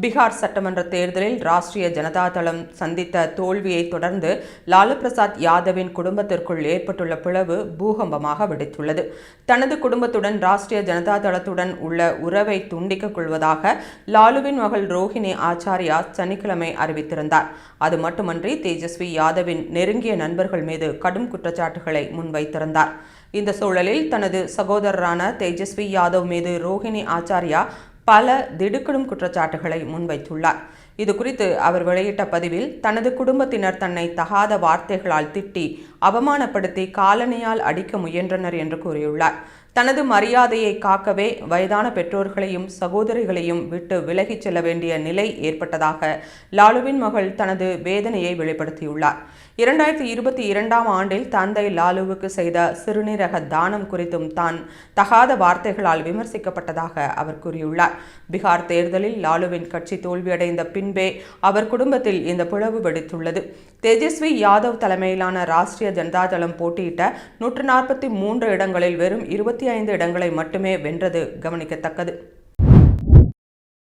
Bihar சட்டமன்ற தேர்தலில் ராஷ்டிரிய ஜனதா தளம் சந்தித்த தோல்வியை தொடர்ந்து லாலு பிரசாத் யாதவின் குடும்பத்திற்குள் ஏற்பட்டுள்ள பிளவு பூகம்பமாக வெடித்துள்ளது. தனது குடும்பத்துடன் ராஷ்டிரிய ஜனதா தளத்துடன் உள்ள உறவை துண்டிக்கக் கொள்வதாக லாலுவின் மகள் ரோஹிணி ஆச்சாரியா சனிக்கிழமை அறிவித்திருந்தார். அது மட்டுமன்றி தேஜஸ்வி யாதவின் நெருங்கிய நண்பர்கள் மீது கடும் குற்றச்சாட்டுகளை முன்வைத்திருந்தார். இந்த சூழலில் தனது சகோதரரான தேஜஸ்வி யாதவ் மீது ரோஹிணி ஆச்சாரியா பல திடுக்கிடும் குற்றச்சாட்டுகளை முன்வைத்துள்ளார். இது குறித்து அவர் வெளியிட்ட பதிவில் தனது குடும்பத்தினர் தன்னை தகாத வார்த்தைகளால் திட்டி அவமானப்படுத்தி காலணியால் அடிக்க முயன்றனர் என்று கூறியுள்ளார். தனது மரியாதையை காக்கவே வயதான பெற்றோர்களையும் சகோதரிகளையும் விட்டு விலகிச் செல்ல வேண்டிய நிலை ஏற்பட்டதாக லாலுவின் மகள் தனது வேதனையை வெளிப்படுத்தியுள்ளார். இரண்டாயிரத்தி இருபத்தி இரண்டாம் ஆண்டில் தந்தை லாலுவுக்கு செய்த சிறுநீரக தானம் குறித்தும் தான் தகாத வார்த்தைகளால் விமர்சிக்கப்பட்டதாக அவர் கூறியுள்ளார். பீகார் தேர்தலில் லாலுவின் கட்சி தோல்வியடைந்த பின்பே அவர் குடும்பத்தில் இந்த பிளவு வெடித்துள்ளது. தேஜஸ்வி யாதவ் தலைமையிலான ராஷ்டிரிய ஜனதாதளம் போட்டியிட்ட நூற்று நாற்பத்தி மூன்று இடங்களில் வெறும் இருபத்தி ஐந்து இடங்களை மட்டுமே வென்றது கவனிக்கத்தக்கது.